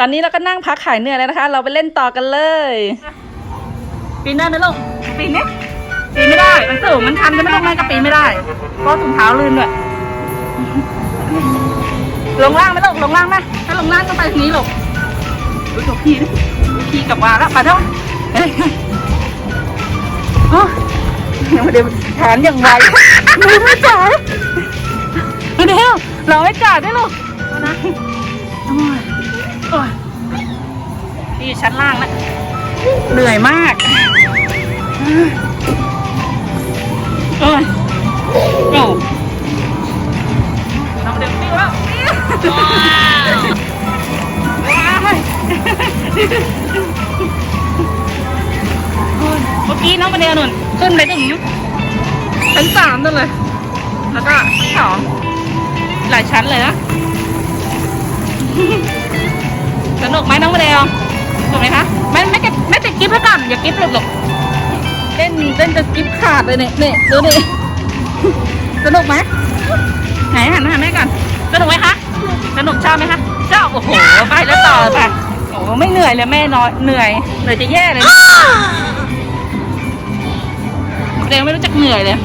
ตอนนี้เราก็นั่งพักขายเหนื่อยแล้วนะคะ เราไปเล่นต่อกันเลย ปีนได้ไหมลูก ปีนเนี่ยปีนไม่ได้ มันสูง มันชันจะไม่ลงมาก็ปีนไม่ได้ เพราะถุงเท้าลื่นด้วย ลงล่างไหมลูก ลงล่างไหมถ้าลงล่างก็ไปทางนี้ลูกดูตัวพี่ดิพี่กลับมาแล้วไปเท่าเฮ้ยโอ้ยยังไม่ได้แขนอย่างไวมือไม่จ่ายเดี๋ยวเราไม่จ่ายได้ลูกนะ พี่อยู่ชั้นล่างแล้วเหนื่อยมากโอ้ยโอ้น้องเด็กปิ้วแล้วว้าวว้ายเมื่อกี้น้องมาเดียนุ่นขึ้นไปถึงชั้นสามนั่นเลย แล้วก็ชั้นสองหลายชั้นเลยนะสนุกไหมน้องมาเดียว สนุกไหมคะไม่ไม่ติดไม่ติดกิฟต์แล้วกันอย่ากิฟต์หลุดหรอกเล่นเล่นจะกิฟต์ขาดเลยเนี่ยเนี่ยดูนี่สนุกไหมไหนหันมาหาแม่ก่อนสนุกไหมคะสนุกชอบไหมคะชอบโอ้โหไปแล้วต่อไปโอ้โหไม่เหนื่อยเลยแม่น้อยเหนื่อยเหนื่อยจะแย่เลยเด็กไม่รู้จักเหนื่อยเลย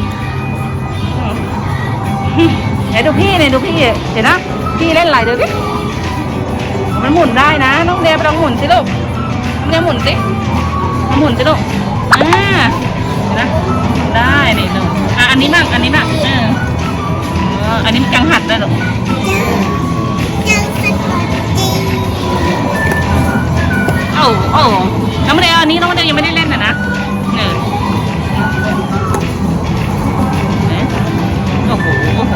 ไหนดูพี่เนี่ยดูพี่เห็นนะพี่เล่นอะไรดูดิมันหมุนได้นะ น้องเดียไปลองหมุนสิลูก เดียหมุนสิมาหมุนสิลูกอ่านะได้นี่ลูกอะอันนี้บ้างอันนี้บ้างเออเอออันนี้มันจังหัดได้หรอกโอ้โอ้น้องเดียอันนี้น้องเดียยังไม่ได้เล่นนะนะเนี่ยโอ้โหโอ้โห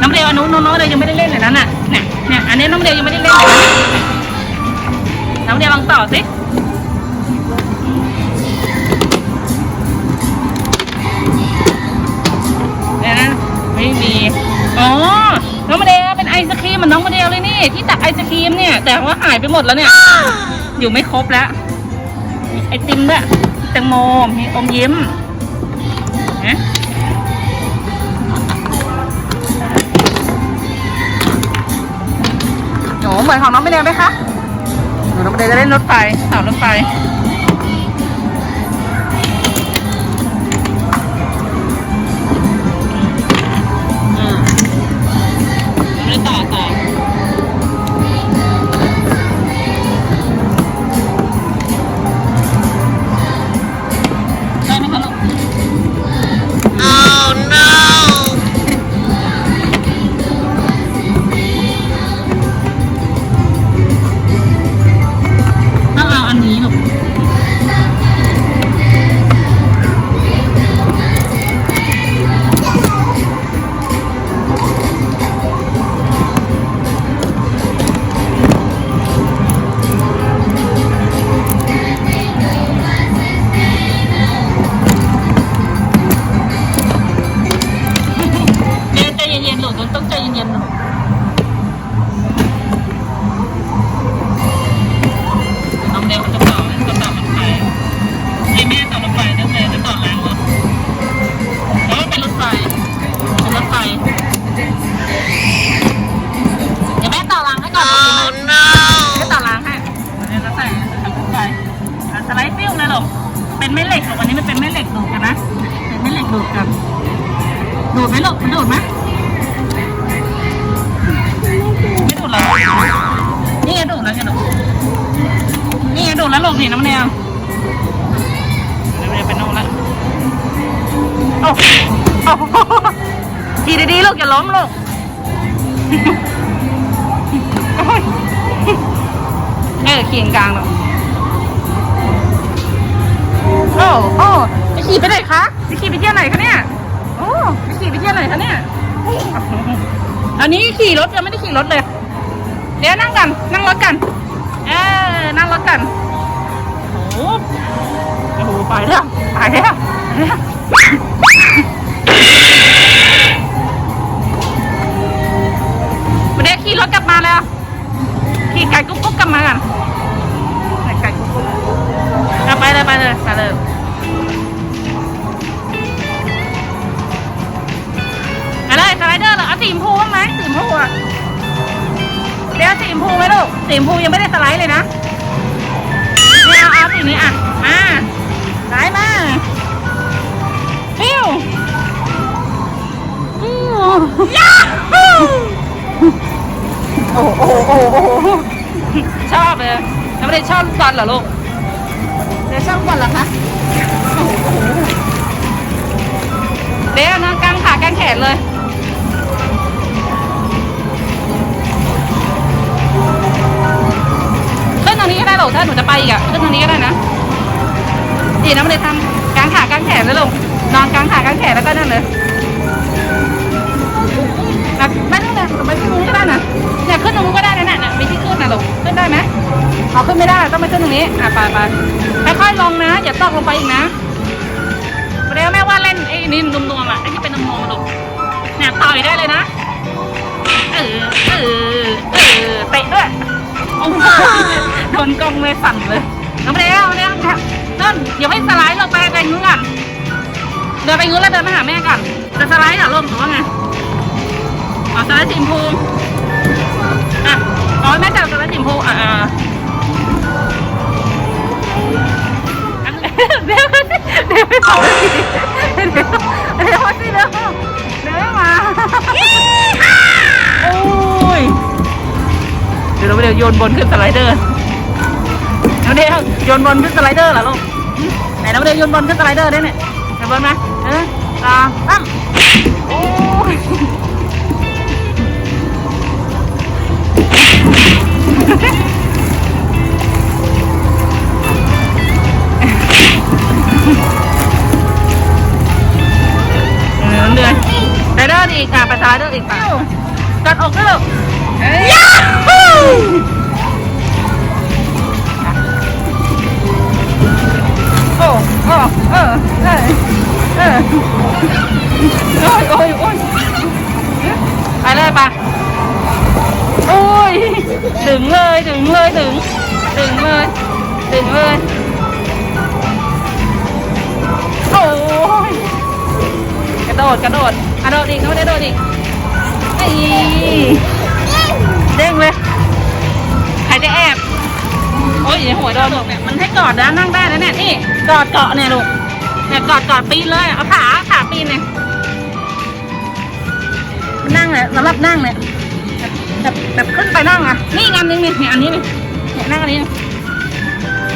น้องเดียอันนู้นน้องเดียยังไม่ได้เล่นเลยนะน่ะเนี่ยเนี่ยอันนี้น้องเดียยังไม่ได้เล่นเลยนะน้องเดียลองต่อสิ ศครีมเหมือนน้องโมเดลเลยนี่ ที่ตักไอศครีมเนี่ย แต่ว่าหายไปหมดแล้วเนี่ย อยู่ไม่ครบแล้ว มีไอติมด้วยแตงโมมีอมยิ้มนะโอ้เหมือนของน้องโมเดลไหมคะหนูน้องโมเดลจะเล่นรถไฟสาวรถไฟ ดีๆลูกอย่าล้มลูกโอ้ยเออขี่กลางๆลูกโอ้โอ้ไปขี่ไปไหนคะไปขี่ไปเที่ยวไหนคะเนี่ยโอ้ไปขี่ไปเที่ยวไหนคะเนี่ยอันนี้ขี่รถยังไม่ได้ขี่รถเลย เดี๋ยวนั่งกัน นั่งรถกัน เออนั่งรถกันโอ้โหโอ้โหไปแล้วไปแล้ว เลยไปเลยไปเลยอะไรสไลเดอร์เหรอเอาสีชมพูบ้างไหมสีชมพูอะเดี๋ยวสีชมพูไหมลูกสีชมพูยังไม่ได้สไลด์เลยนะไม่เอาเอาสีนี้อะมาสไลด์มาปิ้วปิ้วยาฮูโอ้โหโอ้โหโอ้โหชอบเลยแล้วไม่ได้ชอบลูกบอลเหรอลูก เดี๋ยวชอบกบอลเหรอคะเดี๋ยวนะกางขากางแขนเลยขึ้นทางนี้ก็ได้หรอกถ้าหนูจะไปอีกอะขึ้นทางนี้ก็ได้นะดีนะไม่ได้ทำกางขากางแขนเลยลงนอนกางขากางแขนแล้วก็นั่นเลยอะไม่ต้องเลยไปขึ้นตรงนู้นก็ได้นะเนี่ยขึ้นตรงนู้นก็ได้นะเนี่ยมีที่ขึ้นนะลูกขึ้นได้ไหมเอาขึ้นไม่ได้ต้องไปขึ้นตรงนี้อะไปไป อยๆลงนะ อย่าตกลงไปอีกนะเดี๋ยวแม่ว่าเล่นไอ้นี่นุ่มๆอะไอ้ที่เป็นนุ่มๆลูกเนี่ยต่อยได้เลยนะเออเออเออเตะด้วยโอ้โหโดนกองเลยสั่นเลยน้ำเร็วเนี่ยนั่นเดี๋ยวให้สไลด์ลงไปไปนู้นก่อนเดินไปนู้นแล้วเดินมาหาแม่ก่อนจะสไลด์เหรอลงหรือว่าไงอ๋อสไลด์สีชมพูอะอ๋อแม่จับสไลด์สีชมพูอะ เดี๋ยวไปเดี๋ยวเดี๋ยวเดี๋ยวสิเดี๋ยวเดี๋ยวมา โอ้ย เดี๋ยวเราไปเดี๋ยวโยนบอลขึ้นสไลเดอร์เดี๋ยวเดี๋ยวโยนบอลขึ้นสไลเดอร์เหรอลูกไหนเราไปเดี๋ยวโยนบอลขึ้นสไลเดอร์ได้เนี่ยเดี๋ยวบอลมเออสามสามโอ้ย อะไปสไลเดออกไปกัดอกด้วยลูกเอ้ยโอ้โอ้เออเออเออโอ้ยโอ้ยโอ้ยไปเลยปะโอ้ยถึงเลยถึงเลยถึงถึงเลยถึงเลยโอ้ยกระโดดกระโดดกระโดดอีกโน้ตกระโดดอีก เด้งเลยใครจะแอบ โอ้ยอย่าหัวโดนลูกเนี่ยมันให้กอดนะนั่งได้นะเนี่ยนี่กอดเกาะเนี่ยลูกเนี่ยกอดกอดปีนเลยเอาขาขาปีนเนี่ยนั่งเนี่ยสำหรับนั่งเนี่ยแบบแบบขึ้นไปนั่งอะนี่อีกอันนึงนี่เนี่ยอันนี้นี่เนี่ยนั่งอันนี้นี่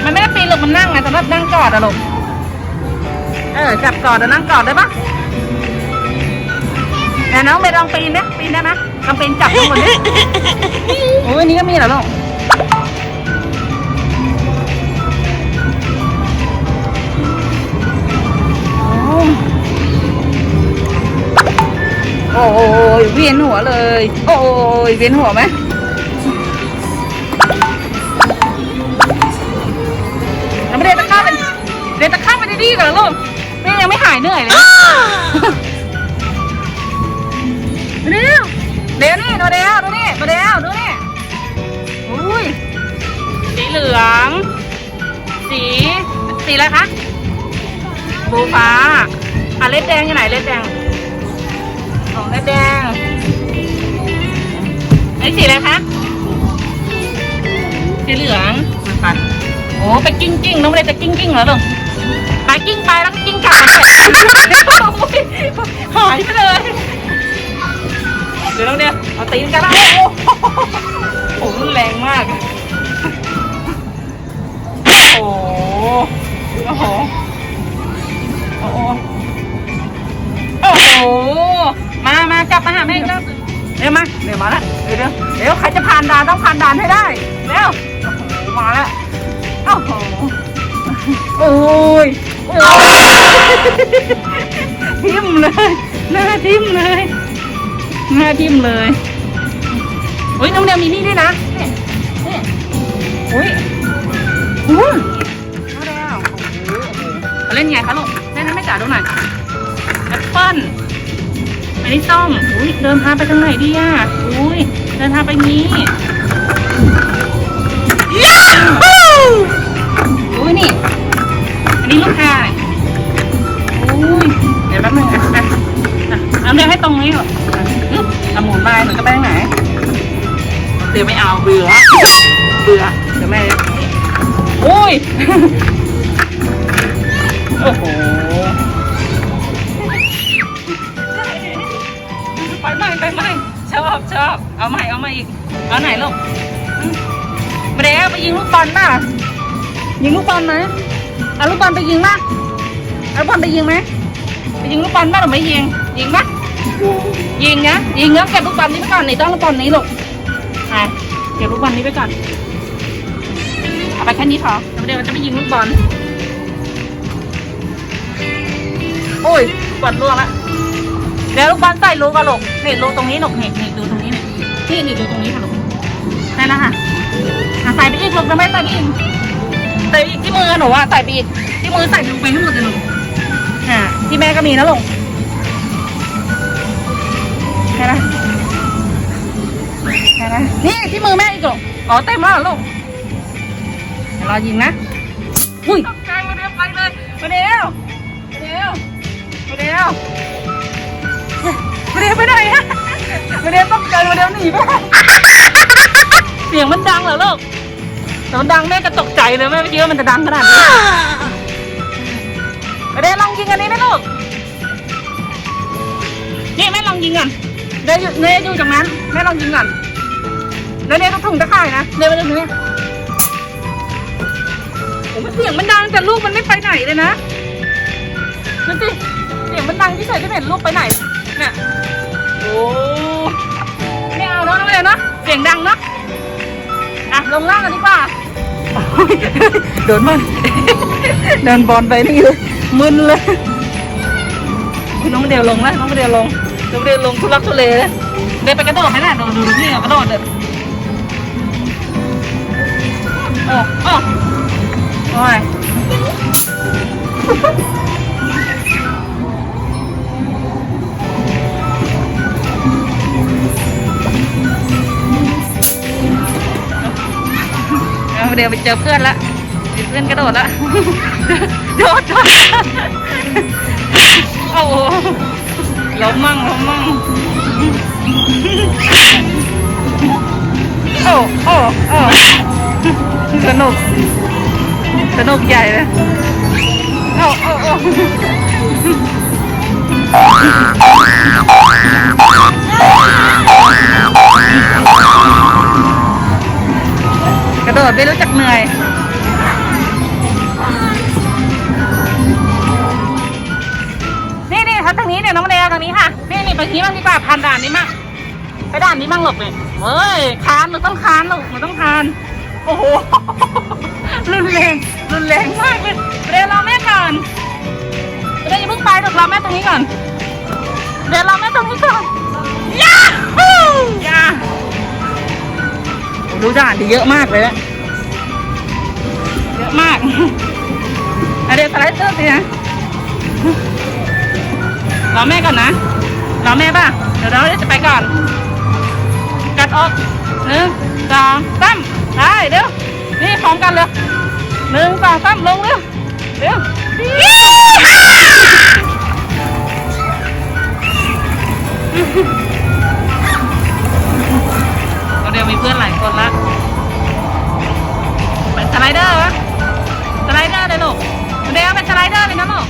มันไม่ได้ปีนหรอกมันนั่งไงสำหรับนั่งกอดอะลูกเออจับกอดแล้วนั่งกอดได้ปะ แต่น้องไปลองปีนเนี่ยปีนได้ไหมลองปีนจับข้งนนี่โอ้ยนี่ก็มีเหรอลูกโอ้ยเวียนหัวเลย โอ้ยเวียนหัวไหมยังไม่ได้ตะข้ามเป็นเดินตะข้ามไปดีๆก่อนลูกนี่ยังไม่หายเหนื่อยเลย่ะเล็ดแดงอยู่ไหนเล็ดแดงของเลดแดงไอ้สีอะไรคะสีเหลืองมันไปโอ้ไปกิ้งกิ้งน้องไม่ได้จะกิ้งกิ้งเหรอลูกไปกิ้งไปแล้วก็กิ้งกลับมาด้วยหายไปเลยเดี๋ยวน้องเนี่ยเอาตีนกันแล้วโอ้โหรุนแรงมาก โอ้โหโอ้โหโอ้โหโอ้โห มามากลับมาหาแม่อีกแล้วเร็วมาเดี๋ยวมาละเดี๋ยวเดี๋ยวเดี๋ยวใครจะผ่านด่านต้องผ่านด่านให้ได้เร็วโอ้โหมาล้วโอ้โหโอ้ยโอ้ยทิ่มเลยหน้าทิ่มเลยหน้าทิ่มเลยอุ้ยน้องเดียวมีนี่ด้วยนะนี่นี่อุ้ยอุ้ยน้องเดียวโอ้โหเขาเล่นไงคะลูกเล่นให้แม่จ๋าดูหน่อยแอปเปิ้ล อันนี้ส้มอุ้ยเดินทางไปทางไหนดีอะอุ้ยเดินทางไปนี้อุ้ยนี่ อันนี้ลูกค้าอุ้ยเดี๋ยวแป๊บนึงอะอะอะเอาเดี๋ยวให้ตรงนี้เหรออะอึ๊บเอาหมุนไปหนูจะไปทางไหนเดี๋ยวไม่เอาเบื่อเบื่อเดี๋ยวแม่จะโอ้ย โอ้โห ชอบ เอาใหม่เอาใหม่อีก เอาไหนลูกอืมไปแล้วไปยิงลูกบอลป่ะ ยิงลูกบอลไหมเอาลูกบอลไปยิงป่ะเอาลูกบอลไปยิงไหมไปยิงลูกบอลป่ะหรือไม่ยิง ยิงป่ะยิงนะยิงแล้วเก็บลูกบอลนี้ไปก่อนนี่ต้องลูกบอลนี้ลูกอะเก็บลูกบอลนี้ไปก่อนเอาไปแค่นี้พอเดี๋ยวเราจะไปยิงลูกบอล โอ้ยบอลล่วงละ เดี๋ยวลูกบอลใส่รูกันลูกนี่รูตรงนี้ลูกนี่นี่ดูตรงนี้นี่นี่นี่ดูตรงนี้ค่ะลูกนั่นนะคะอะใส่ไปอีกลูกจะไม่ใส่ไปอีกใส่ไปอีกที่มือหนูอะใส่ไปอีกที่มือใส่ลงไปให้หมดเลยลูกอ่าที่แม่ก็มีนะลูกแค่นั้นแค่นั้นนี่ที่มือแม่อีกลูกอ๋อเต็มแล้วเหรอลูกเดี๋ยวรอยิงนะอุ้ยตกใจมาเร็วไปเลยมาเร็วมาเร็วมาเร็ว มาเดียวไปไหนฮะมาเดียวต้องใจมาเดียวหนีไปเสียงมันดังเหรอลูกแต่มันดังแม่ก็ตกใจเลยแม่ไม่คิดว่ามันจะดังขนาดนี้มาเดียวลองยิงอันนี้นะลูกนี่แม่ลองยิงก่อนเดี๋ยวอยู่เนยอยู่ตรงนั้นแม่ลองยิงก่อนเดี๋ยวเนยต้องถุงตะข่ายนะเนยมาตรงนี้โอ้มันเสียงมันดังแต่ลูกมันไม่ไปไหนเลยนะนั่นสิเสียงมันดังที่ใส่จะเห็นลูกไปไหน นี่ยโอ้ไม่เอาเนาะน้องเรียนเนาะเสียงดังเนาะอะลงล่างกันดีกว่าโดนมันเดินบอลไปนี่เลยมึนเลยน้องเดียวลงแล้วน้องเดียวลงน้องเดียวลงทุลักทุเลเลยเดินไปกระโดดไหมล่ะดูดูนี่กระโดดเดินโอ้โอ้โอ้ย เอาเดี๋ยวไปเจอเพื่อนละเดี๋ยวเพื่อนกระโดดละโดดโดดโอ้โหล้มมั่งล้มมั่งโอ้โอ้โอ้สนุกสนุกใหญ่เลยโอ้โอ้โอ้ก ระโดดไม่รู้จักเหนื่อย นี่นี่ทัทางนี้เนี่ยน้องเดลทางนี้ค่ะ นี่นี่ไปนี้บ้างดีกว่าผ่านด่านนี้มั่งไปด่านนี้มั่งหลบเลยเฮ้ยคานมันต้องคานหลูกมันต้องคาน โอ้โห รุนแรง รุนแรงมากเลยเดี๋ยวรอแม่ก่อนเดี๋ยวอย่าเพิ่งไปหรอกรอแม่ตรงนี้ก่อน เดี๋ยวรอแม่ตรงนี้ก่อน ยาฮูยา ดูด่านดีเยอะมากเลยอะเยอะมากอะเดี๋ยวสไลด์เตอร์สินะรอแม่ก่อนนะรอแม่ป่ะ เดี๋ยวเราจะไปก่อน กัดออกหนึ่งสองสามได้เดี๋ยวนี่พร้อมกันเลยหนึ่งสองสามลงเร็วเร็วเมีเพื่อนหลายคนละเป็นสไลเดอร์วะสไลเดอร์เลยลูกเดี๋ยวเป็นสไลเดอร์เลยนะลูก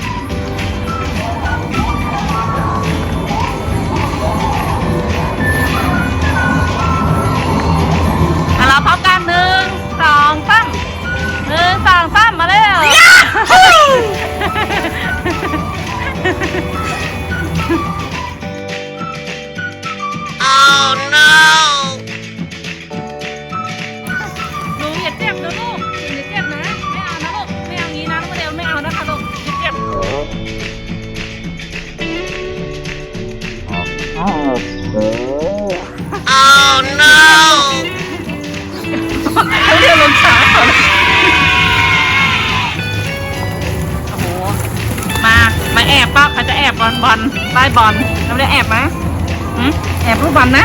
อะเราพร้อมกันหนึ่งสองสาม อบบอลบอลใต้บอลเราได้แอบไหมหืมแอบลูกบอลนะ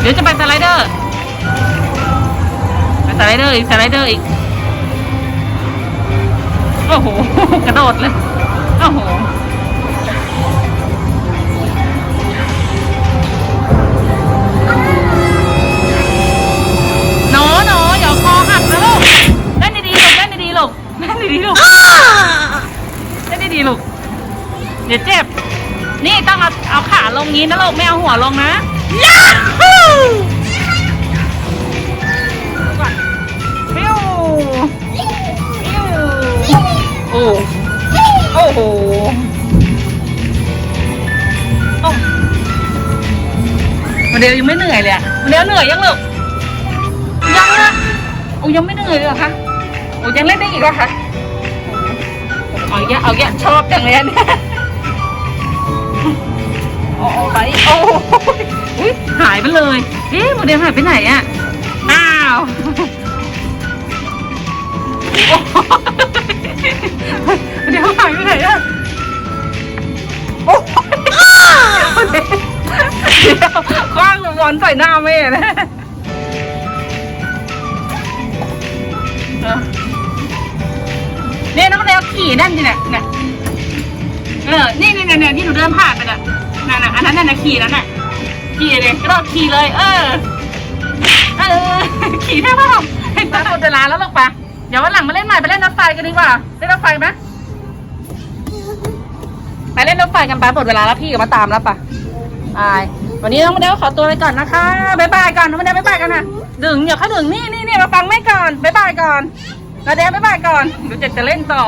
เดี๋ยวจะไปสไลเดอร์ ไปสไลเดอร์อีกสไลเดอร์อีก โอ้โห กระโดดเลย โอ้โห ดี๋ยวเจ็บ นี่ต้องเอาเอาขาลงงี้นะลูกไม่เอาหัวลงนะยาฮูก่อนฟิวปิ้วโอ้โอ้โหโอ้โมเดลยังไม่เหนื่อยเลยอะโมเดลเหนื่อยยังลูกยังนะโอ้ยังไม่เหนื่อยเลยเหรอคะโอ้ยังเล่นได้อีกเหรอคะเอาแยะเอาแยะชอบจังเลยอันเนี่ย โอ้ไปโอ้อุ๊ยหายไปเลย เอ๊ะโมเดลหายไปไหนอะอ้าวโอ้โมเดลหายไปไหนอะโอ้เดี๋ยวคว้างบอลใส่หน้าแม่นะเออเนี่ยน้องเดลขี่นั่นสิเนี่ยเนี่ย เออนี่นี่นี่นี่ที่หนูเดินผ่านไปน่ะนั่นน่ะอันนั้นน่ะขี่แล้วน่ะขี่เลยกระโดดขี่เลย เออเออขี่ได้ป่ะเห็นปะหมดเวลาแล้วหรอกปะเดี๋ยววันหลังมาเล่นใหม่ไปเล่นรถไฟกันดีกว่าเล่นรถไฟไหมไปเล่นรถไฟกันไปหมดเวลาแล้วพี่ก็มาตามแล้วปะอายวันนี้น้องโมเดลขอตัวไปก่อนนะคะบ๊ายบายก่อนน้องโมเดลบ๊ายบายกันนะดึงอย่าเขาดึงนี่นี่นี่มาฟังแม่ก่อนบ๊ายบายก่อนนาเดลบ๊ายบายก่อนเดี๋ยวเจ็ดจะเล่นต่อ